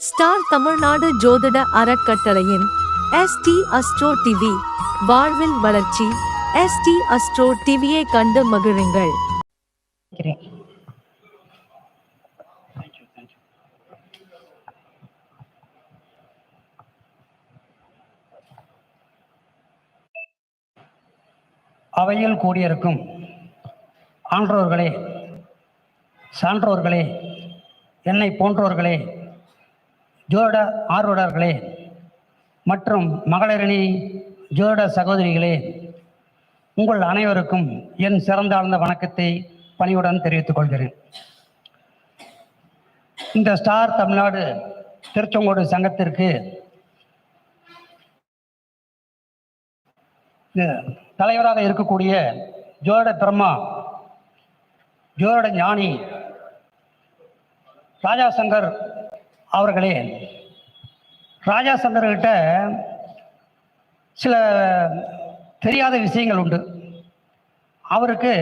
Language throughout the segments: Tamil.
ஸ்டார் தமிழ்நாடு ஜோதிட அறக்கட்டளையின் எஸ்டி அஸ்ட்ரோ டிவி வாழ்வில் வளர்ச்சி. எஸ்டி அஸ்ட்ரோ டிவியை கண்டு மகிழுங்கள். அவையில் கூடியிருக்கும் ஆன்றோர்களே சான்றோர்களே என்னை போன்றோர்களே ஜோட ஆர்வலர்களே மற்றும் மகளிரணி ஜோட சகோதரிகளே உங்கள் அனைவருக்கும் என் சிறந்தாழ்ந்த வணக்கத்தை பணியுடன் தெரிவித்துக் கொள்கிறேன். இந்த ஸ்டார் தமிழ்நாடு திருச்செங்கோடு சங்கத்திற்கு தலைவராக இருக்கக்கூடிய ஜோட பிரம்மா ஜோட ஞானி ராஜா சங்கர் அவர்களே ராஜா சங்கர்கிட்ட சில தெரியாத விஷயங்கள் உண்டு. அவருக்கு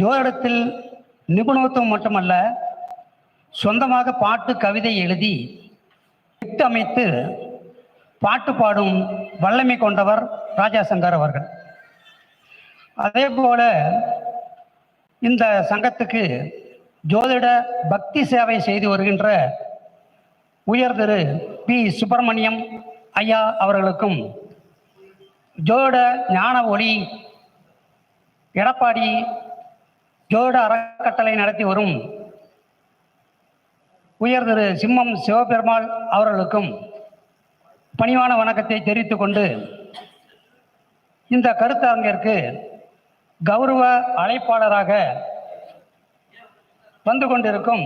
ஜோதிடத்தில் நிபுணத்துவம் மட்டுமல்ல சொந்தமாக பாட்டு கவிதை எழுதி திட்டு அமைத்து பாட்டு பாடும் வல்லமை கொண்டவர் ராஜா சங்கர் அவர்கள். அதே போல இந்த சங்கத்துக்கு ஜோதிட பக்தி சேவை செய்து வருகின்ற உயர் திரு பி. சுப்பிரமணியம் ஐயா அவர்களுக்கும் ஜோட ஞான ஒளி எடப்பாடி ஜோட அறக்கட்டளை நடத்தி வரும் உயர் திரு சிம்மம் சிவபெருமாள் அவர்களுக்கும் பணிவான வணக்கத்தை தெரிவித்துக் கொண்டு இந்த கருத்தரங்கிற்கு கௌரவ அழைப்பாளராக வந்து கொண்டிருக்கும்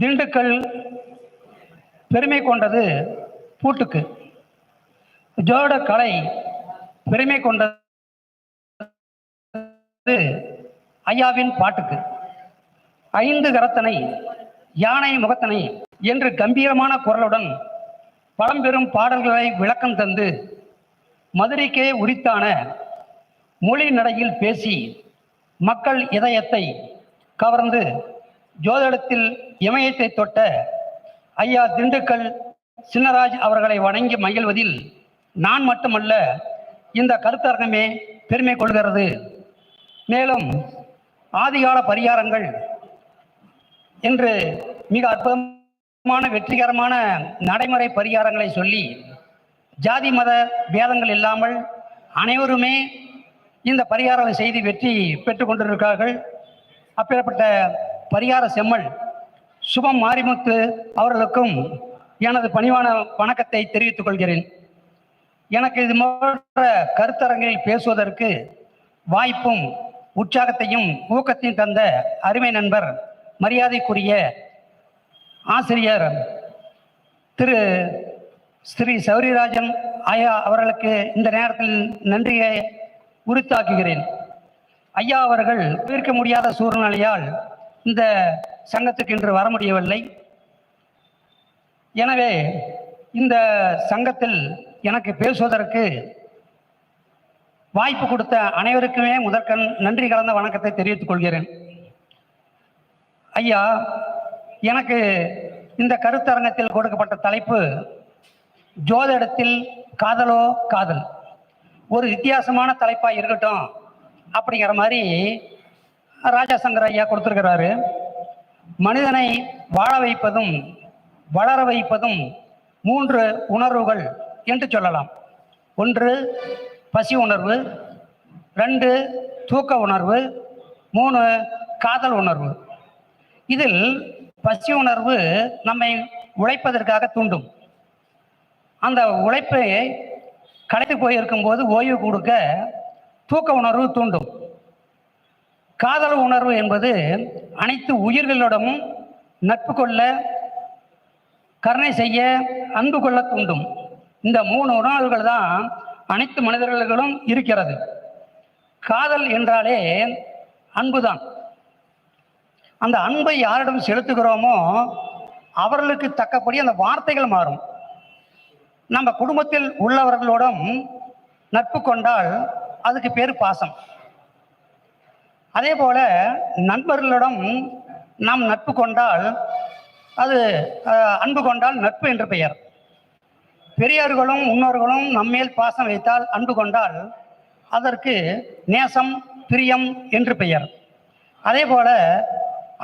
திண்டுக்கல் பெருமை கொண்டது பூட்டுக்கு. ஜோட கலை பெருமை கொண்டது ஐயாவின் பாட்டுக்கு. ஐந்து கரத்தனை யானை முகத்தனை என்று கம்பீரமான குரலுடன் பழம்பெரும் பாடல்களை விளக்கம் தந்து மதுரைக்கே உரித்தான மொழி நடையில் பேசி மக்கள் இதயத்தை கவர்ந்து ஜோதிடத்தில் இமயத்தை தொட்ட ஐயா திண்டுக்கல் சின்னராஜ் அவர்களை வணங்கி மகிழ்வதில் நான் மட்டுமல்ல இந்த கருத்தரங்கமே பெருமை கொள்கிறது. மேலும் ஆதிகால பரிகாரங்கள் என்று மிக அற்புதமான வெற்றிகரமான நடைமுறை பரிகாரங்களை சொல்லி ஜாதி மத பேதங்கள் இல்லாமல் அனைவருமே இந்த பரிகாரங்களை செய்து வெற்றி பெற்றுக் கொண்டிருக்கிறார்கள். அப்பேற்பட்ட பரிகார செம்மல் சுபம் மாரிமுத்து அவர்களுக்கும் எனது பணிவான வணக்கத்தை தெரிவித்துக் கொள்கிறேன். எனக்கு இது போன்ற கருத்தரங்கில் பேசுவதற்கு வாய்ப்பும் உற்சாகத்தையும் ஊக்கத்தையும் தந்த அருமை நண்பர் மரியாதைக்குரிய ஆசிரியர் திரு ஸ்ரீ சௌரிராஜன் ஐயா அவர்களுக்கு இந்த நேரத்தில் நன்றியை உரித்தாக்குகிறேன். ஐயா அவர்கள் தவிர்க்க முடியாத சூழ்நிலையால் இந்த சங்கத்துக்கு இன்று வர முடியவில்லை. எனவே இந்த சங்கத்தில் எனக்கு பேசுவதற்கு வாய்ப்பு கொடுத்த அனைவருக்குமே முதற்கண் நன்றி கலந்த வணக்கத்தை தெரிவித்துக் கொள்கிறேன். ஐயா எனக்கு இந்த கருத்தரங்கத்தில் கொடுக்கப்பட்ட தலைப்பு ஜோதிடத்தில் காதலோ காதல். ஒரு வித்தியாசமான தலைப்பாக இருக்கட்டும் அப்படிங்கிற மாதிரி ராஜா சங்கர் ஐயா கொடுத்துருக்கிறாரு. மனிதனை வாழ வைப்பதும் வளர வைப்பதும் மூன்று உணர்வுகள் என்று சொல்லலாம். ஒன்று பசி உணர்வு. ரெண்டு தூக்க உணர்வு. மூணு காதல் உணர்வு. இதில் பசி உணர்வு நம்மை உழைப்பதற்காக தூண்டும். அந்த உழைப்பை களைத்து போயிருக்கும் போது ஓய்வு கொடுக்க தூக்க உணர்வு தூண்டும். காதல் உணர்வு என்பது அனைத்து உயிர்களிடமும் நட்பு கொள்ள கருணை செய்ய அன்பு கொள்ள தூண்டும். இந்த மூணு உணர்வுகள் தான் அனைத்து மனிதர்களும் இருக்கிறது. காதல் என்றாலே அன்புதான் அந்த அன்பை யாரிடம் செலுத்துகிறோமோ அவர்களுக்கு தக்கபடி அந்த வார்த்தைகள் மாறும். நம்ம குடும்பத்தில் உள்ளவர்களோடும் நட்பு கொண்டால் அதுக்கு பேர் பாசம். அதே போல நண்பர்களிடம் நாம் நட்பு கொண்டால் அது அன்பு கொண்டால் நட்பு என்று பெயர். பெரியார்களும் முன்னோர்களும் நம்மேல் பாசம் வைத்தால் அன்பு கொண்டால் அதற்கு நேசம் பிரியம் என்று பெயர். அதே போல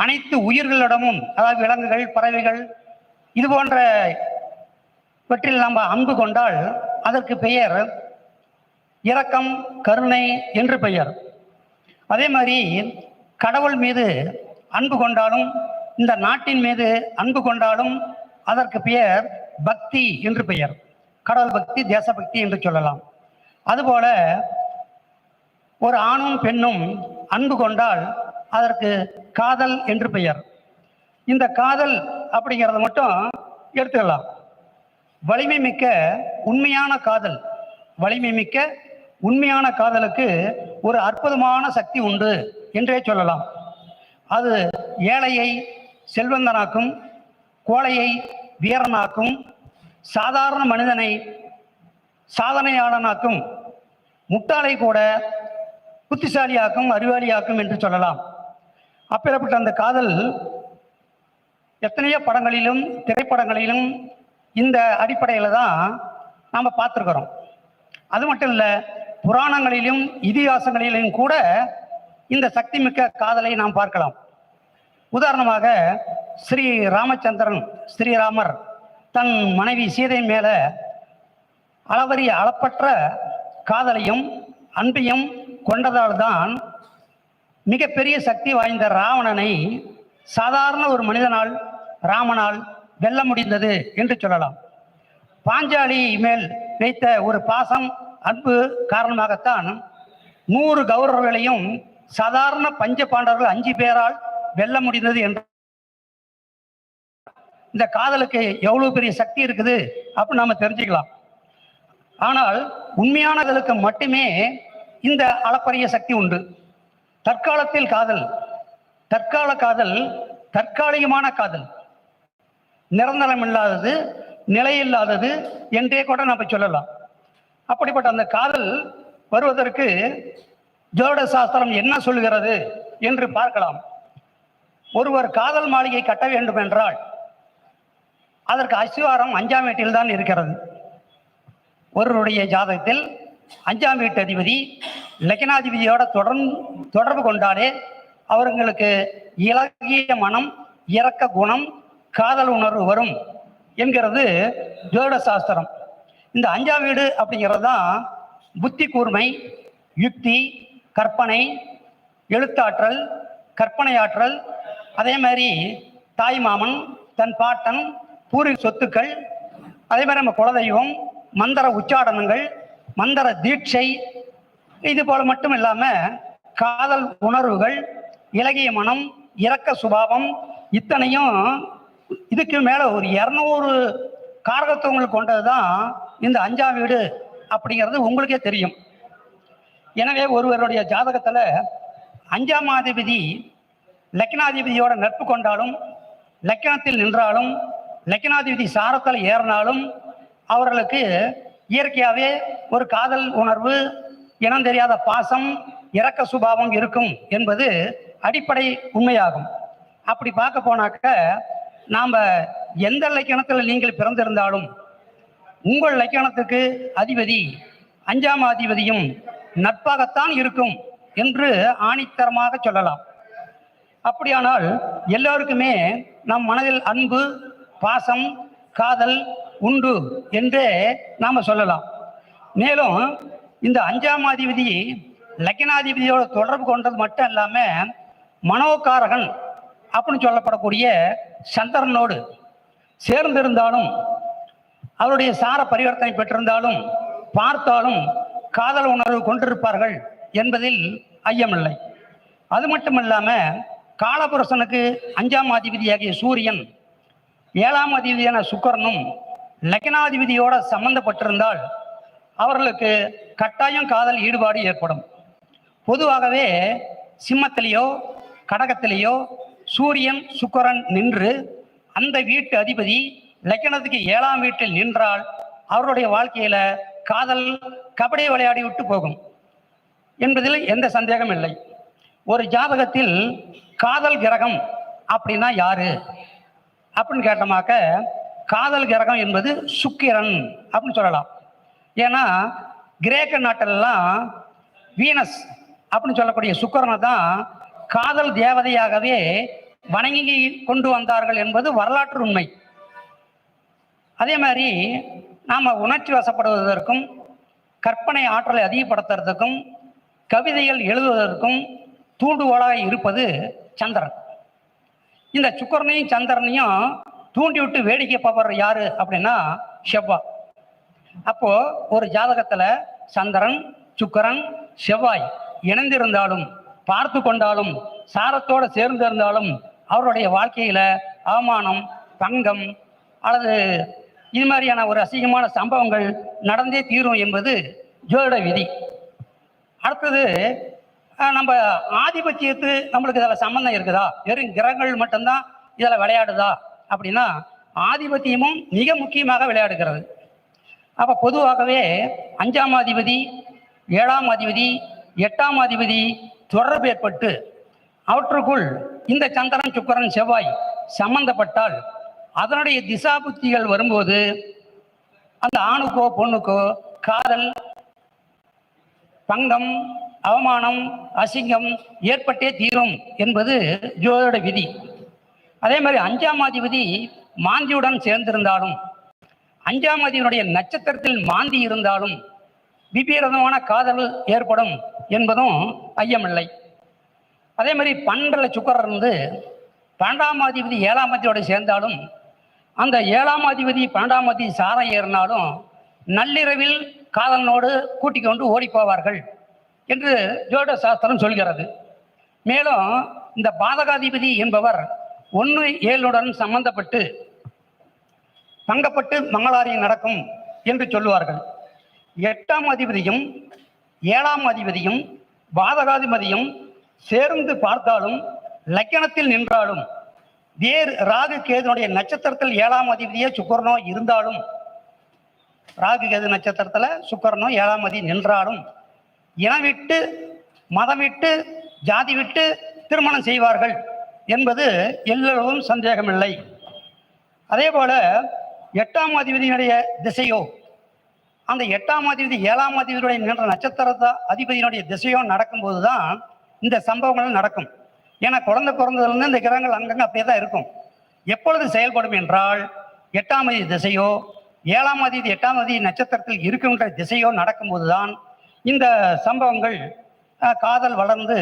அனைத்து உயிர்களிடமும் அதாவது விலங்குகள் பறவைகள் இது போன்ற இவற்றில் நம்ம அன்பு கொண்டால் அதற்கு பெயர் இரக்கம் கருணை என்று பெயர். அதே மாதிரி கடவுள் மீது அன்பு கொண்டாலும் இந்த நாட்டின் மீது அன்பு கொண்டாலும் அதற்கு பெயர் பக்தி என்று பெயர். கடவுள் பக்தி தேசபக்தி என்று சொல்லலாம். அதுபோல ஒரு ஆணும் பெண்ணும் அன்பு கொண்டால் அதற்கு காதல் என்று பெயர். இந்த காதல் அப்படிங்கிறத மட்டும் எடுத்துக்கலாம். வலிமை மிக்க உண்மையான காதல். வலிமை மிக்க உண்மையான காதலுக்கு ஒரு அற்புதமான சக்தி உண்டு என்றே சொல்லலாம். அது ஏழையை செல்வந்தனாக்கும் கோழையை வீரனாக்கும் சாதாரண மனிதனை சாதனையாளனாக்கும் முட்டாளை கூட புத்திசாலியாக்கும் அறிவாளியாக்கும் என்று சொல்லலாம். அப்பேற்பட்ட அந்த காதல் எத்தனையோ படங்களிலும் திரைப்படங்களிலும் இந்த அடிப்படையில் தான் நாம் பார்த்துருக்குறோம். அது மட்டும் இல்லை புராணங்களிலும் இதிகாசங்களிலும் கூட இந்த சக்தி மிக்க காதலை நாம் பார்க்கலாம். உதாரணமாக ஸ்ரீ ராமச்சந்திரன் ஸ்ரீராமர் தன் மனைவி சீதை மேல அளவரிய அளப்பற்ற காதலையும் அன்பையும் கொண்டதால் தான் மிகப்பெரிய சக்தி வாய்ந்த ராவணனை சாதாரண ஒரு மனிதனால் ராமனால் வெல்ல முடிந்தது என்று சொல்லலாம். பாஞ்சாலி மேல் வைத்த ஒரு பாசம் அன்பு காரணமாகத்தான் நூறு கௌரவர்களையும் சாதாரண பஞ்ச பாண்டவர்கள் அஞ்சு பேரால் வெல்ல முடிந்தது என்று. இந்த காதலுக்கு எவ்வளவு பெரிய சக்தி இருக்குது அப்படின்னு நாம தெரிஞ்சுக்கலாம். ஆனால் உண்மையானதற்கு மட்டுமே இந்த அளப்பரிய சக்தி உண்டு. தற்காலத்தில் காதல் தற்கால காதல் தற்காலிகமான காதல். நிரந்தரம் இல்லாதது நிலையில்லாதது என்றே கூட நம்ம சொல்லலாம். அப்படிப்பட்ட அந்த காதல் வருவதற்கு ஜோட சாஸ்திரம் என்ன சொல்கிறது என்று பார்க்கலாம். ஒருவர் காதல் மாளிகை கட்ட வேண்டும் என்றால் அதற்கு அஸ்திவாரம் அஞ்சாம் வீட்டில் தான் இருக்கிறது. ஒருவருடைய ஜாதகத்தில் அஞ்சாம் வீட்டு அதிபதி லக்னாதிபதியோட தொடர்ந்து தொடர்பு கொண்டாலே அவர்களுக்கு இலகிய மனம் இரக்க குணம் காதல் உணர்வு வரும் என்கிறது ஜோட சாஸ்திரம். இந்த அஞ்சாம் வீடு அப்படிங்கிறது தான் புத்தி கூர்மை யுக்தி கற்பனை எழுத்தாற்றல் கற்பனையாற்றல் அதே மாதிரி தாய் மாமன் தன் பாட்டன் பூர்வீக சொத்துக்கள் அதே மாதிரி நம்ம குலதெய்வம் மந்திர உச்சாடனங்கள் மந்திர தீட்சை இது போல மட்டும் இல்லாமல் காதல் உணர்வுகள் இலகிய மனம் இரக்க சுபாவம் இத்தனையும் இதுக்கு மேலே ஒரு இரநூறு காரகத்துவங்கள் கொண்டது தான் இந்த அஞ்சாம் வீடு அப்படிங்கிறது உங்களுக்கே தெரியும். எனவே ஒருவருடைய ஜாதகத்தில் அஞ்சாம் அதிபதி லக்னாதிபதியோட நட்பு கொண்டாலும் லக்கணத்தில் நின்றாலும் லக்னாதிபதி சாரத்தில் ஏறினாலும் அவர்களுக்கு இயற்கையாகவே ஒரு காதல் உணர்வு இனம் தெரியாத பாசம் இரக்க சுபாவம் இருக்கும் என்பது அடிப்படை உண்மையாகும். அப்படி பார்க்க போனாக்க நாம் எந்த லக்கணத்தில் நீங்கள் பிறந்திருந்தாலும் உங்கள் லக்கணத்துக்கு அதிபதி அஞ்சாம் அதிபதியும் நட்பாகத்தான் இருக்கும் என்று ஆணித்தரமாக சொல்லலாம். அப்படியானால் எல்லோருக்குமே நம் மனதில் அன்பு பாசம் காதல் உண்டு என்றே நாம் சொல்லலாம். மேலும் இந்த அஞ்சாம் அதிபதி லக்கினாதிபதியோட தொடர்பு கொண்டது மட்டும் இல்லாமல் மனோகாரகன் அப்படின்னு சொல்லப்படக்கூடிய சந்திரனோடு சேர்ந்திருந்தாலும் அவருடைய சார பரிவர்த்தனை பெற்றிருந்தாலும் பார்த்தாலும் காதல் உணர்வு கொண்டிருப்பார்கள் என்பதில் ஐயமில்லை. அது மட்டும் இல்லாமல் காலபுருஷனுக்கு அஞ்சாம் அதிபதியாகிய சூரியன் ஏழாம் அதிபதியான சுக்கரனும் லக்னாதிபதியோட சம்பந்தப்பட்டிருந்தால் அவர்களுக்கு கட்டாயம் காதல் ஈடுபாடு ஏற்படும். பொதுவாகவே சிம்மத்திலேயோ கடகத்திலேயோ சூரியன் சுக்கரன் நின்று அந்த வீட்டு அதிபதி லக்கணத்துக்கு ஏழாம் வீட்டில் நின்றால் அவருடைய வாழ்க்கையில காதல் கபடி விளையாடி விட்டு போகும் என்பதில் எந்த சந்தேகம் இல்லை. ஒரு ஜாதகத்தில் காதல் கிரகம் அப்படின்னா யாரு? அப்படின்னு கேட்டோமாக்க காதல் கிரகம் என்பது சுக்கிரன் அப்படின்னு சொல்லலாம். ஏன்னா கிரேக்க நாட்டிலெல்லாம் வீனஸ் அப்படின்னு சொல்லக்கூடிய சுக்கரனை தான் காதல் தேவதையாகவே வணங்கி கொண்டு வந்தார்கள் என்பது வரலாற்று உண்மை. அதே மாதிரி நாம் உணர்ச்சி வசப்படுவதற்கும் கற்பனை ஆற்றலை அதிகப்படுத்துறதுக்கும் கவிதைகள் எழுதுவதற்கும் தூண்டுகோலாக இருப்பது சந்திரன். இந்த சுக்கரனையும் சந்திரனையும் தூண்டி விட்டு வேடிக்கை பார்ப்பவர் யாரு அப்படின்னா செவ்வாய் அப்போ ஒரு ஜாதகத்துல சந்திரன் சுக்கரன் செவ்வாய் இணைந்திருந்தாலும் பார்த்து கொண்டாலும் சாரத்தோட சேர்ந்து இருந்தாலும் அவருடைய வாழ்க்கையில அவமானம் தங்கம் அல்லது இது மாதிரியான ஒரு அசிங்கமான சம்பவங்கள் நடந்தே தீரும் என்பது ஜோட விதி. அடுத்தது நம்ம ஆதிபத்தியத்து நம்மளுக்கு இதில் சம்பந்தம் இருக்குதா? வெறும் கிரகங்கள் மட்டும்தான் இதில் விளையாடுதா? அப்படின்னா ஆதிபத்தியமும் மிக முக்கியமாக விளையாடுகிறது. அப்போ பொதுவாகவே அஞ்சாம் அதிபதி ஏழாம் அதிபதி எட்டாம் அதிபதி தொடர்பு ஏற்பட்டு அவற்றுக்குள் இந்த சந்திரன் சுக்கரன் செவ்வாய் சம்பந்தப்பட்டால் அதனுடைய திசா புத்திகள் வரும்போது அந்த ஆணுக்கோ பொண்ணுக்கோ காதல் பங்கம் அவமானம் அசிங்கம் ஏற்பட்டே தீரும் என்பது ஜோதிட விதி. அதே மாதிரி அஞ்சாம் அதிபதி மாந்தியுடன் சேர்ந்திருந்தாலும் அஞ்சாம் அதிபனுடைய நட்சத்திரத்தில் மாந்தி இருந்தாலும் விபீரதமான காதல் ஏற்படும் என்பதும் ஐயமில்லை. அதே மாதிரி பன்னெண்டுல சுக்கரர் இருந்து பன்னெண்டாம் அதிபதி ஏழாம் அதிபதியோடு சேர்ந்தாலும் அந்த ஏழாம் அதிபதி பன்னெண்டாம் அதிபதி சாரம் ஏறினாலும் நள்ளிரவில் காதலனோடு கூட்டிக் கொண்டு ஓடிப்போவார்கள் என்று ஜோட சாஸ்திரம் சொல்கிறது. மேலும் இந்த பாதகாதிபதி என்பவர் ஒன்று ஏழுடன் சம்பந்தப்பட்டு பங்கப்பட்டு மங்களாரியம் நடக்கும் என்று சொல்லுவார்கள். எட்டாம் அதிபதியும் ஏழாம் அதிபதியும் பாதகாதிபதியும் சேர்ந்து பார்த்தாலும் லக்கணத்தில் நின்றாலும் வேறு ராகு கேதுனுடைய நட்சத்திரத்தில் ஏழாம் அதிபதியே சுக்கரனோ இருந்தாலும் ராகு கேது நட்சத்திரத்தில் சுக்கரனோ ஏழாம் அதி நின்றாலும் இனம் விட்டு மதம் விட்டு ஜாதி விட்டு திருமணம் செய்வார்கள் என்பது எல்லளவும் சந்தேகமில்லை. அதே போல எட்டாம் அதிபதியினுடைய திசையோ அந்த எட்டாம் அதிபதி ஏழாம் அதிபதியுடைய நின்ற நட்சத்திரத்த அதிபதியினுடைய திசையோ நடக்கும்போது தான் இந்த சம்பவங்கள் நடக்கும். ஏன்னா குழந்தை பிறந்ததுலேருந்து இந்த கிரகங்கள் அங்கங்கே அப்படியே தான் இருக்கும். எப்பொழுது செயல்படும் என்றால் எட்டாம் தேதி திசையோ ஏழாம் தேதி எட்டாம் தேதி நட்சத்திரத்தில் இருக்கின்ற திசையோ நடக்கும்போது தான் இந்த சம்பவங்கள் காதல் வளர்ந்து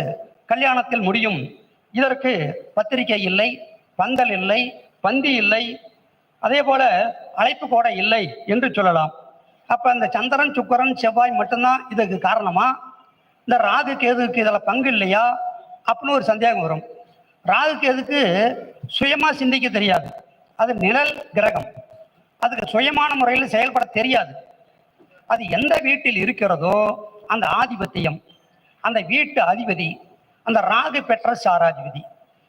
கல்யாணத்தில் முடியும். இதற்கு பத்திரிகை இல்லை பந்தல் இல்லை பந்தி இல்லை அதே போல அழைப்பு கூட இல்லை என்று சொல்லலாம். அப்போ இந்த சந்திரன் சுக்கரன் செவ்வாய் மட்டும்தான் இதுக்கு காரணமா? இந்த ராகு கேதுக்கு இதில் பங்கு இல்லையா? அப்படின்னு ஒரு சந்தேகம் வரும். ராகு எதுக்கு? சுயமாக சிந்திக்க தெரியாது. அது நிழல் கிரகம். அதுக்கு சுயமான முறையில் செயல்பட தெரியாது. அது எந்த வீட்டில் இருக்கிறதோ அந்த ஆதிபத்தியம் அந்த வீட்டு அதிபதி அந்த ராகு பெற்ற சாராதிபதி.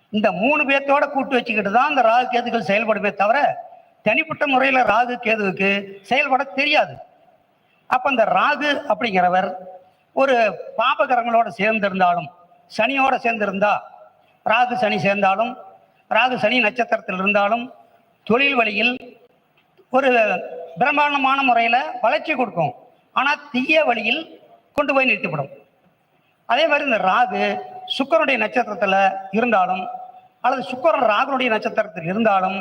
இந்த மூணு பேர்த்தோட கூட்டு வச்சுக்கிட்டு தான் அந்த ராகு கேதுகள் செயல்படுமே தவிர தனிப்பட்ட முறையில் ராகு கேதுவுக்கு செயல்பட தெரியாது. அப்போ அந்த ராகு அப்படிங்கிறவர் ஒரு பாபகரங்களோடு சேர்ந்திருந்தாலும் சனியோட சேர்ந்திருந்தா ராகு சனி சேர்ந்தாலும் ராகு சனி நட்சத்திரத்தில் இருந்தாலும் தொழில் வழியில் ஒரு பிரம்மாண்டமான முறையில் வளர்ச்சி கொடுக்கும். ஆனால் தீய வழியில் கொண்டு போய் நிறுத்திவிடும். அதே மாதிரி இந்த ராகு சுக்கரனுடைய நட்சத்திரத்தில் இருந்தாலும் அல்லது சுக்கரன் ராகுனுடைய நட்சத்திரத்தில் இருந்தாலும்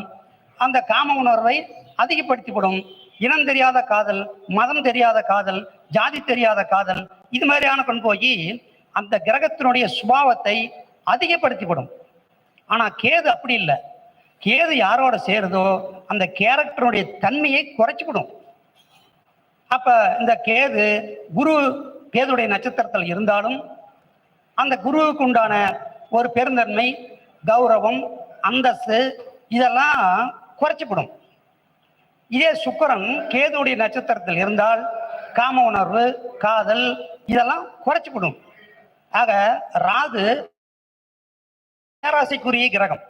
அந்த காம உணர்வை அதிகப்படுத்திவிடும். இனம் தெரியாத காதல் மதம் தெரியாத காதல் ஜாதி தெரியாத காதல் இது மாதிரியான கொண்டு போய் அந்த கிரகத்தினுடைய சுபாவத்தை அதிகப்படுத்திவிடும். ஆனால் கேது அப்படி இல்லை. கேது யாரோட சேருதோ அந்த கேரக்டருடைய தன்மையை குறைச்சிவிடும். அப்போ இந்த கேது குரு கேதுடைய நட்சத்திரத்தில் இருந்தாலும் அந்த குருவுக்கு உண்டான ஒரு பெருந்தன்மை கௌரவம் அந்தஸ்து இதெல்லாம் குறைச்சிப்படும் இதே சுக்கரன் கேதுடைய நட்சத்திரத்தில் இருந்தால் காம உணர்வு காதல் இதெல்லாம் குறைச்சிப்படும் ஆக ராகு பேராசைக்குரிய கிரகம்.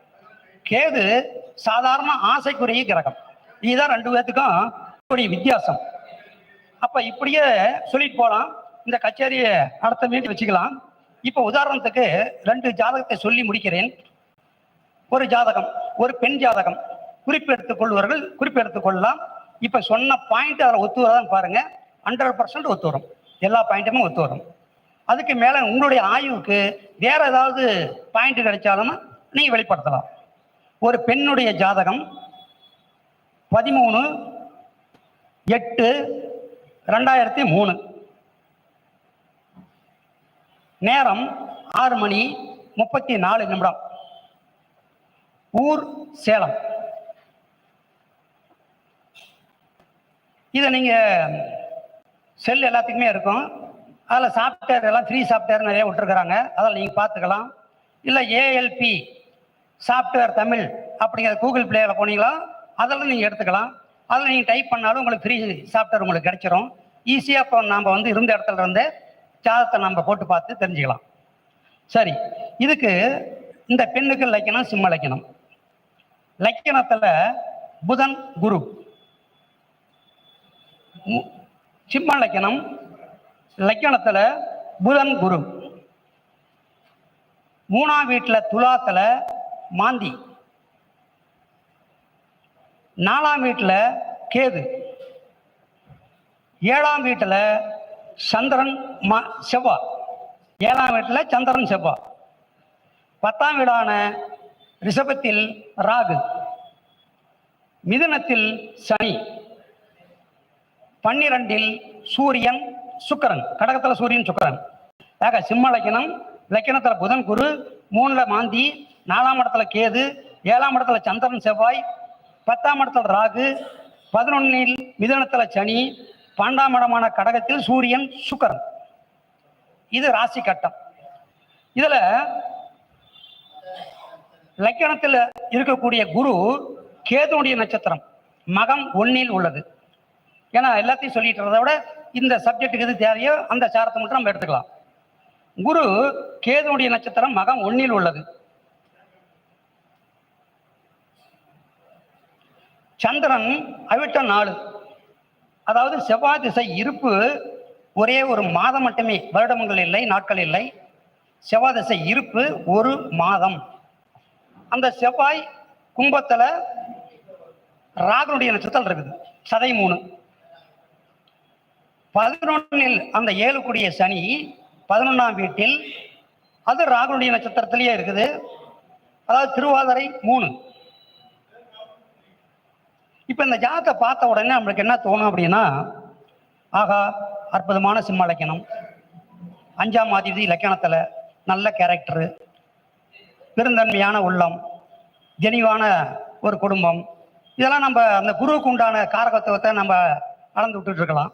கேது சாதாரண ஆசைக்குரிய கிரகம். இதுதான் ரெண்டு பேர்த்துக்கும் கூடிய வித்தியாசம். அப்ப இப்படியே சொல்லிட்டு போலாம். இந்த கச்சேரியை அடுத்த மீட்டி வச்சுக்கலாம். இப்போ உதாரணத்துக்கு ரெண்டு ஜாதகத்தை சொல்லி முடிக்கிறேன். ஒரு ஜாதகம் ஒரு பெண் ஜாதகம். குறிப்பெடுத்துக் கொள்வர்கள் குறிப்பெடுத்துக் கொள்ளலாம். இப்ப சொன்ன பாயிண்ட் அதில் ஒத்து வரதான் பாருங்க. ஹண்ட்ரட் பர்சன்ட் ஒத்து வரும். எல்லா பாயிண்ட்டுமே ஒத்து வரும். அதுக்கு மேலே உங்களுடைய ஆய்வுக்கு வேற ஏதாவது பாயிண்ட் கிடைச்சாலும் நீங்கள் வெளிப்படுத்தலாம். ஒரு பெண்ணுடைய ஜாதகம் பதிமூணு எட்டு ரெண்டாயிரத்தி மூணு. நேரம் ஆறு மணி முப்பத்தி நாலு நிமிடம். ஊர் சேலம். இதை நீங்கள் செல் எல்லாத்துக்குமே இருக்கும். அதில் சாஃப்ட்வேர் எல்லாம் ஃப்ரீ சாஃப்ட்வேர் நிறைய விட்டுருக்குறாங்க. அதில் நீங்கள் பார்த்துக்கலாம். இல்லை ஏஎல்பி சாஃப்ட்வேர் தமிழ் அப்படிங்கிற கூகுள் பிளேயில் போனீங்களா அதில் நீங்கள் எடுத்துக்கலாம். அதில் நீங்கள் டைப் பண்ணாலும் உங்களுக்கு ஃப்ரீ சாஃப்ட்வேர் உங்களுக்கு கிடைச்சிரும். ஈஸியாக இப்போ நாம் வந்து இருந்த இடத்துல இருந்து ஜாதகத்தை நம்ம போட்டு பார்த்து தெரிஞ்சுக்கலாம். சரி இதுக்கு இந்த பெண்ணுக்கு லக்கணம் சிம்ம லக்கணம் லக்கணத்தில் புதன் குரு. மு- சிம்ம லக்கணம் லக்கணத்தில் புதன் குரு. மூணாம் வீட்டில் துலாத்தில் மாந்தி. நாலாம் வீட்டில் கேது. ஏழாம் வீட்டில் சந்திரன் மா செவ்வாய் ஏழாம் வீட்டில் சந்திரன் செவ்வாய் பத்தாம் வீடான ரிஷபத்தில் ராகு. மிதுனத்தில் சனி. பன்னிரண்டில் சூரியன் சுக்கரன் கடகத்தில் சூரியன் சுக்கரன். ஆக சிம்ம லக்கணம் லக்கணத்தில் புதன் குரு மூணில் மாந்தி நாலாம் இடத்துல கேது ஏழாம் இடத்துல சந்திரன் செவ்வாய் பத்தாம் இடத்துல ராகு பதினொன்னில் மிதனத்தில் சனி பன்னெண்டாம் இடமான கடகத்தில் சூரியன் சுக்கரன். இது ராசி கட்டம். இதில் லக்கணத்தில் இருக்கக்கூடிய குரு கேதுனுடைய நட்சத்திரம் மகம் ஒன்னில் உள்ளது. ஏன்னா எல்லாத்தையும் சொல்லிட்டு விட இந்த சப்ஜெக்ட்டுக்கு எது தேவையோ அந்த சாரத்தை மட்டும் நம்ம எடுத்துக்கலாம். குரு கேதுனுடைய நட்சத்திரம் மகம் ஒன்னில் உள்ளது. சந்திரன் அவிட்ட நாலு. அதாவது செவ்வாய் திசை இருப்பு ஒரே ஒரு மாதம் மட்டுமே. வருடங்கள் இல்லை நாட்கள் இல்லை. செவ்வாய் திசை இருப்பு ஒரு மாதம். அந்த செவ்வாய் கும்பத்துல ராகனுடைய நட்சத்திரம் இருக்குது. சதை மூணு. பதினொன்னில் அந்த ஏழுக்குடிய சனி பதினொன்னாம் வீட்டில் அது ராகுனுடைய நட்சத்திரத்திலேயே இருக்குது. அதாவது திருவாதிரை மூணு. இப்போ இந்த ஜாதத்தை பார்த்த உடனே நம்மளுக்கு என்ன தோணும் அப்படின்னா ஆகா அற்புதமான சிம்ம இலக்கணம் அஞ்சாம் ஆதிபதி இலக்கணத்தில் நல்ல கேரக்டரு பெருந்தன்மையான உள்ளம் ஜெனிவான ஒரு குடும்பம். இதெல்லாம் நம்ம அந்த குருவுக்கு உண்டான காரகத்துவத்தை நம்ம அளந்து விட்டுட்டு இருக்கலாம்.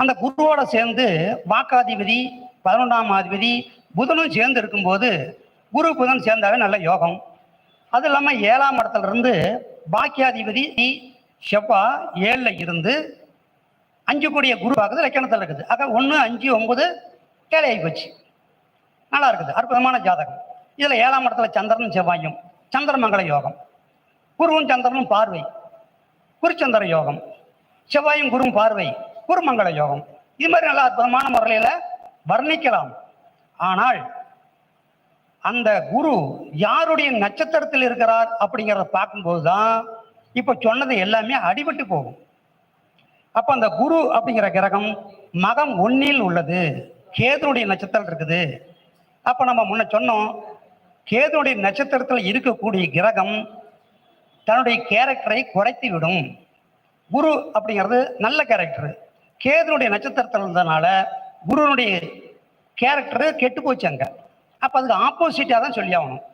அந்த குருவோட சேர்ந்து வாக்காதிபதி பதினொன்றாம் அதிபதி புதனும் சேர்ந்து இருக்கும்போது குரு புதன் சேர்ந்தாவே நல்ல யோகம். அது இல்லாமல் ஏழாம் இடத்துல இருந்து பாக்கியாதிபதி செவ்வா ஏழில் இருந்து அஞ்சு கூடிய குரு பார்க்குறது லக்கணத்தில் இருக்குது. ஆக ஒன்று அஞ்சு ஒன்பது கேளையாகி போச்சு. நல்லா இருக்குது அற்புதமான ஜாதகம். இதில் ஏழாம் இடத்துல சந்திரனும் செவ்வாயும் சந்திரமங்கல யோகம். குருவும் சந்திரனும் பார்வை. குருச்சந்திர யோகம். செவ்வாயும் குருவும் பார்வை. குருமங்கள யோகம். இது மாதிரி நல்ல அற்புதமான முறையில் வர்ணிக்கலாம். ஆனால் அந்த குரு யாருடைய நட்சத்திரத்தில் இருக்கிறார் அப்படிங்கிறத பார்க்கும்போது தான் இப்போ சொன்னது எல்லாமே அடிபட்டு போகும். அப்போ அந்த குரு அப்படிங்கிற கிரகம் மகம் ஒன்னில் உள்ளது. கேதுனுடைய நட்சத்திரம் இருக்குது. அப்போ நம்ம முன்ன சொன்னோம் கேதுனுடைய நட்சத்திரத்தில் இருக்கக்கூடிய கிரகம் தன்னுடைய கேரக்டரை குறைத்து விடும் குரு அப்படிங்கிறது நல்ல கேரக்டர் கேதுனுடைய நட்சத்திரத்தில் இருந்ததுனால குருனுடைய கேரக்டரு கெட்டு போச்சு அங்கே. அப்போ அதுக்கு ஆப்போசிட்டாக தான் சொல்லி ஆகணும்.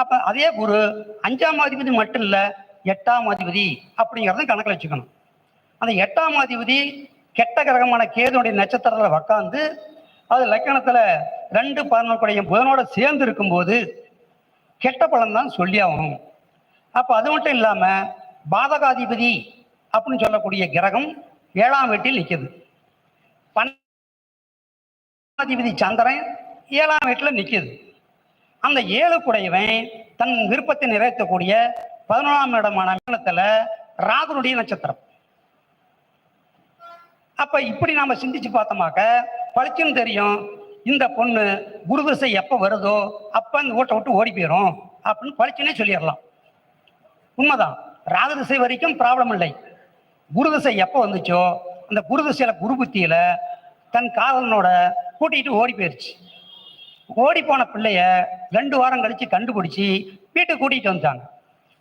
அப்போ அதே குரு அஞ்சாம் அதிபதி மட்டும் இல்லை எட்டாம் அதிபதி அப்படிங்கிறத கணக்கில் வச்சுக்கணும். அந்த எட்டாம் அதிபதி கெட்ட கிரகமான கேதுனுடைய நட்சத்திரத்தில் உக்காந்து அது லக்கணத்தில் ரெண்டு பதினொன்றுடைய புதனோட சேர்ந்து இருக்கும்போது கெட்ட பலன் தான் சொல்லி ஆகணும். அப்போ அது மட்டும் இல்லாமல் பாதகாதிபதி அப்படின்னு சொல்லக்கூடிய கிரகம் ஏழாம் வீட்டில் நிற்குது பன்னாதிபதி சந்திரன் ஏழாம் வீட்டில் நிற்குது அந்த ஏழு குடையவன் தன் விருப்பத்தை நிறைவேற்றக்கூடிய பதினொன்றாம் இடமான மீனத்தில் ராகுனுடைய நட்சத்திரம். அப்ப இப்படி நாம சிந்திச்சு பார்த்தோமாக்க பளிச்சுன்னு தெரியும் இந்த பொண்ணு குரு திசை எப்போ வருதோ அப்போ அந்த ஓட்டை விட்டு ஓடி போயிடும் அப்படின்னு பளிச்சுன்னே சொல்லிடலாம். உண்மைதான். ராகு திசை வரைக்கும் ப்ராப்ளம் இல்லை. குருதசை எப்போ வந்துச்சோ அந்த குருதசையில குரு புத்தியில தன் காதலனோட கூட்டிகிட்டு ஓடி போயிருச்சு. ஓடி போன பிள்ளைய ரெண்டு வாரம் கழிச்சு கண்டுபிடிச்சி வீட்டுக்கு கூட்டிகிட்டு வந்துட்டாங்க.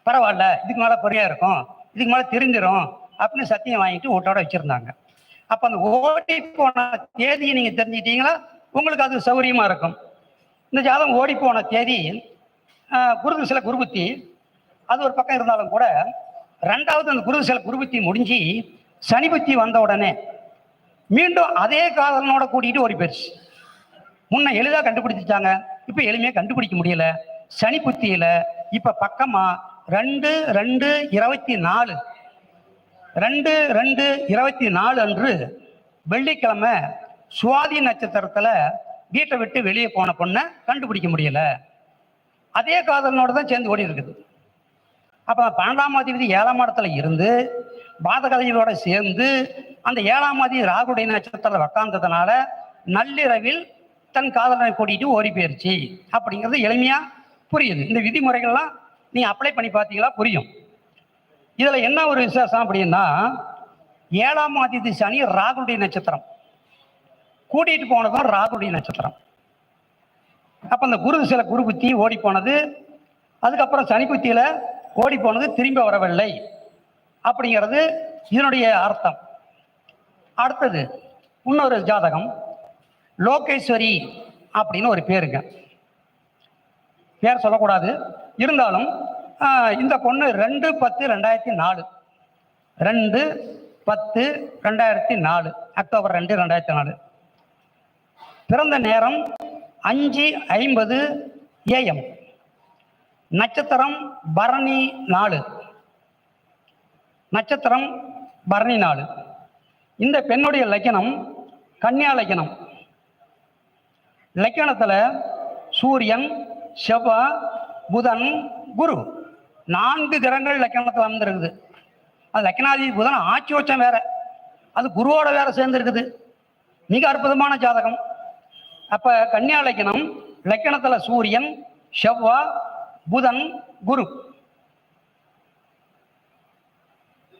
பரவாயில்ல இதுக்கு மேலே பொறையாக இருக்கும் இதுக்கு மேலே தெரிஞ்சிரும் அப்படின்னு சத்தியம் வாங்கிட்டு வீட்டோட வச்சுருந்தாங்க. அப்போ அந்த ஓடி போன தேதியை நீங்கள் தெரிஞ்சுக்கிட்டீங்களா? உங்களுக்கு அது சௌகரியமாக இருக்கும். இந்த ஜாதகம் ஓடி போன தேதி ஆஹ், குரு குருபுத்தி அது ஒரு பக்கம் இருந்தாலும் கூட ரெண்டாவது அந்த குரு சில குருபத்தி முடிஞ்சு சனி புத்தி வந்த உடனே மீண்டும் அதே காதலனோட கூட்டிகிட்டு ஓடி போயிடுச்சு முன்ன எளிதாக கண்டுபிடிச்சிட்டாங்க இப்போ எளிமையாக கண்டுபிடிக்க முடியல. சனி புத்தியில் இப்போ பக்கமாக ரெண்டு ரெண்டு இருபத்தி நாலு ரெண்டு ரெண்டு இருபத்தி நாலு அன்று வெள்ளிக்கிழமை சுவாதி நட்சத்திரத்தில் வீட்டை விட்டு வெளியே போன பொண்ணை கண்டுபிடிக்க முடியல. அதே காதலனோட தான் சேர்ந்து ஓடி இருக்குது அப்போ பன்னெண்டாம் அதிபதி ஏழாம் இடத்துல இருந்து பாதகதையோட சேர்ந்து அந்த ஏழாம் அதிபதி ராகுடைய நட்சத்திரத்தில் உக்காந்ததுனால நள்ளிரவில் தன் காதலனை கூட்டிட்டு ஓடி போயிருச்சு. அப்படிங்கிறது எளிமையாக புரியுது. இந்த விதிமுறைகள்லாம் நீ அப்ளை பண்ணி பார்த்தீங்களா? புரியும். இதில் என்ன ஒரு விசேஷம் அப்படின்னா ஏழாம் அதிபதி சனி ராகுடைய நட்சத்திரம். கூட்டிகிட்டு போனதும் ராகுடைய நட்சத்திரம். அப்போ அந்த குரு சில குரு புத்தி ஓடி போனது. அதுக்கப்புறம் சனி புத்தியில் ஓடி போனது திரும்பி வரவில்லை. அப்படிங்கிறது இதனுடைய அர்த்தம். அடுத்தது இன்னொரு ஜாதகம் லோகேஸ்வரி அப்படின்னு ஒரு பேருங்க. பேர் சொல்லக்கூடாது. இருந்தாலும் இந்த பொண்ணு ரெண்டு பத்து ரெண்டாயிரத்தி நாலு. ரெண்டு பத்து ரெண்டாயிரத்தி நாலு. அக்டோபர் ரெண்டு ரெண்டாயிரத்தி நாலு. பிறந்த நேரம் அஞ்சு ஐம்பது ஏஎம் நட்சத்திரம் பரணி நாலு. நட்சத்திரம் பரணி நாலு. இந்த பெண்ணுடைய லக்கணம் கன்னியா லக்கணம். லக்கணத்தில் சூரியன் செவ்வாய் புதன் குரு. நான்கு கிரகங்கள் லக்கணத்தில் வந்துருக்குது அது லக்கணாதி புதன் ஆட்சி வச்சம் வேற. அது குருவோட வேற சேர்ந்துருக்குது. மிக அற்புதமான ஜாதகம். அப்போ கன்னியா லக்கணம் லக்கணத்தில் சூரியன் செவ்வாய் புதன் குரு.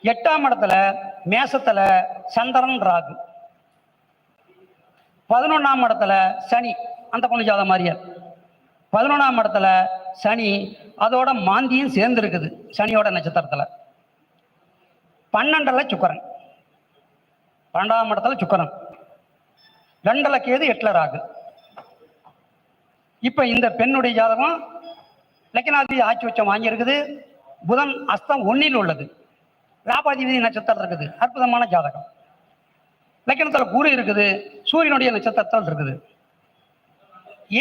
எட்டாம் இடத்துல மேசத்துல சந்திரன் ராகு. பதினொன்னாம் இடத்துல சனி அந்த பொண்ணு ஜாதம் மாதிரியே. பதினொன்றாம் இடத்துல சனி அதோட மாந்தியும் சேர்ந்து இருக்குது சனியோட நட்சத்திரத்துல. பன்னெண்டில் சுக்கரன். பன்னெண்டாம் இடத்துல சுக்கரன். ரெண்டில் கேது எட்டில் ராகு. இப்போ இந்த பெண்ணுடைய ஜாதகம் லக்கினாதி ஆட்சி உச்சம் வாங்கியிருக்குது. புதன் அஸ்தம் ஒன்னில் உள்ளது. வியாபாதிபதி நட்சத்திரம் இருக்குது. அற்புதமான ஜாதகம். லக்கணத்துல குரு இருக்குது. சூரியனுடைய நட்சத்திரத்தில் இருக்குது.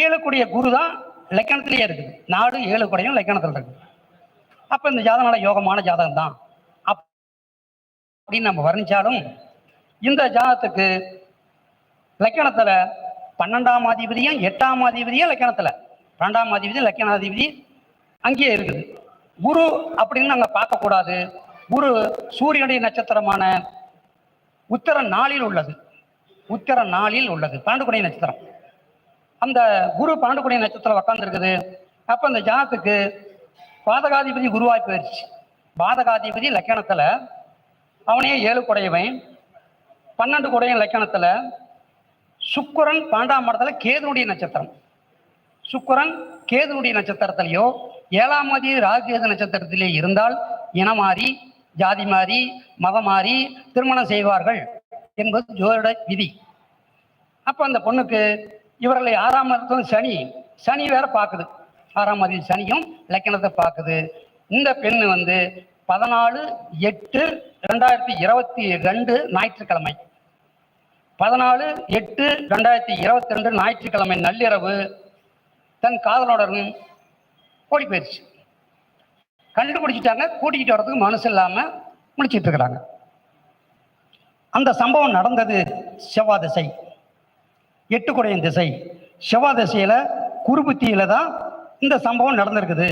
ஏழு குரு தான் லக்கணத்திலேயே இருக்குது. நாடு ஏழு கூடையும் லக்கணத்தில் இருக்குது. அப்போ இந்த ஜாதகம் நல்ல யோகமான ஜாதகம் தான். அப் அப்படின்னு நம்ம வர்ணிச்சாலும் இந்த ஜாதகத்துக்கு லக்கணத்தில் பன்னெண்டாம் அதிபதியும் எட்டாம் அதிபதியும் லக்கணத்தில். பன்னெண்டாம் அதிபதி லக்கணாதிபதி அங்கேயே இருக்குது. குரு அப்படின்னு நாங்கள் பார்க்கக்கூடாது. குரு சூரியனுடைய நட்சத்திரமான உத்தர நாளில் உள்ளது. உத்தர நாளில் உள்ளது. பாண்டுக்குடி நட்சத்திரம். அந்த குரு பாண்டுக்குடி நட்சத்திரம் உக்காந்துருக்குது. அப்போ அந்த ஜனத்துக்கு பாதகாதிபதி குருவாய் போயிடுச்சு பாதகாதிபதி லக்கணத்தில் அவனே ஏழு குடையவன் பன்னெண்டு குடையன் லக்கணத்தில் சுக்குரன் பாண்டாம் மடத்தில் கேதுனுடைய நட்சத்திரம். சுக்குரன் கேதுனுடைய நட்சத்திரத்துலேயோ ஏழாம் மதி ராகுகேது நட்சத்திரத்திலே இருந்தால் இனம் மாறி ஜாதி மாறி மதம் மாறி திருமணம் செய்வார்கள் என்பது ஜோதிட விதி. அப்போ அந்த பொண்ணுக்கு இவர்களை ஆறாம் இடத்துல சனி சனி வேற பார்க்குது ஆறாம் மதி சனியும் லக்கணத்தை பார்க்குது இந்த பெண் வந்து பதினாலு எட்டு ரெண்டாயிரத்தி இருபத்தி ரெண்டு ஞாயிற்றுக்கிழமை. பதினாலு எட்டு ரெண்டாயிரத்தி இருபத்தி ரெண்டு ஞாயிற்றுக்கிழமை நள்ளிரவு தன் காதலோடனும் ஓடி போயிடுச்சு கண்டுபிடிச்சிட்டாங்க கூட்டிக்கிட்டு வர்றதுக்கு மனசு இல்லாமல் முடிச்சிட்டு இருக்கிறாங்க. அந்த சம்பவம் நடந்தது செவ்வாய் திசை. எட்டுக்குடையன் திசை. செவ்வாய் திசையில குருபுத்தியில தான் இந்த சம்பவம் நடந்திருக்குது.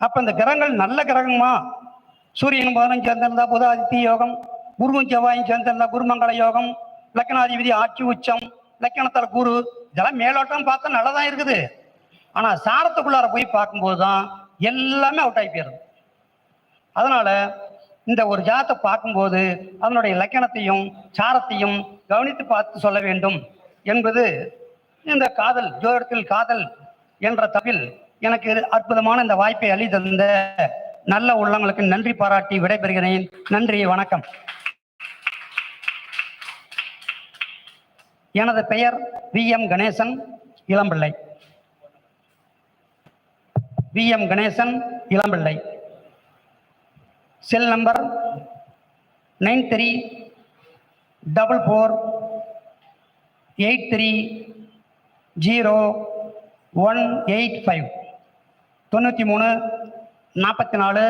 அப்போ இந்த கிரகங்கள் நல்ல கிரகமா சூரியன் புதனும் சேர்ந்திருந்தா புதாதித்ய யோகம் குருவும் செவ்வாயும் சேர்ந்திருந்தா குருமங்கல யோகம் லக்னாதிபதி ஆட்சி உச்சம் லக்கணத்தில் குரு இதெல்லாம் மேலோட்டம் பார்த்தா நல்லதான் இருக்குது. ஆனால் சாரத்துக்குள்ளார போய் பார்க்கும்போது தான் எல்லாமே அவுட் ஆகி போயிருது. அதனால இந்த ஒரு ஜாத்தை பார்க்கும்போது அதனுடைய லக்கணத்தையும் சாரத்தையும் கவனித்து பார்த்து சொல்ல வேண்டும் என்பது இந்த காதல் ஜோதிடத்தில் காதல் என்ற தவில் எனக்கு அற்புதமான இந்த வாய்ப்பை அள்ளி தந்த நல்ல உள்ளங்களுக்கு நன்றி பாராட்டி விடைபெறுகிறேன். நன்றி வணக்கம். எனது பெயர் V M Ganesan Ilampillai. V M Ganesan Ilampillai. Cell number nine three double four eight three zero one eight five தொண்ணூற்றி மூணு நாற்பத்தி நாலு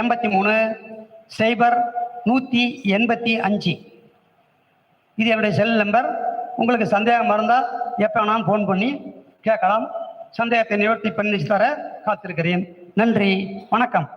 எண்பத்தி மூணு சைபர் நூற்றி எண்பத்தி அஞ்சு. இது என்னுடைய செல் நம்பர் உங்களுக்கு சந்தேகம் இருந்தால் எப்போ வேணாலும் ஃபோன் பண்ணி கேட்கலாம். சந்தேகத்தை நிவர்த்தி பண்ணி தர காத்திருக்கிறேன். நன்றி. வணக்கம்.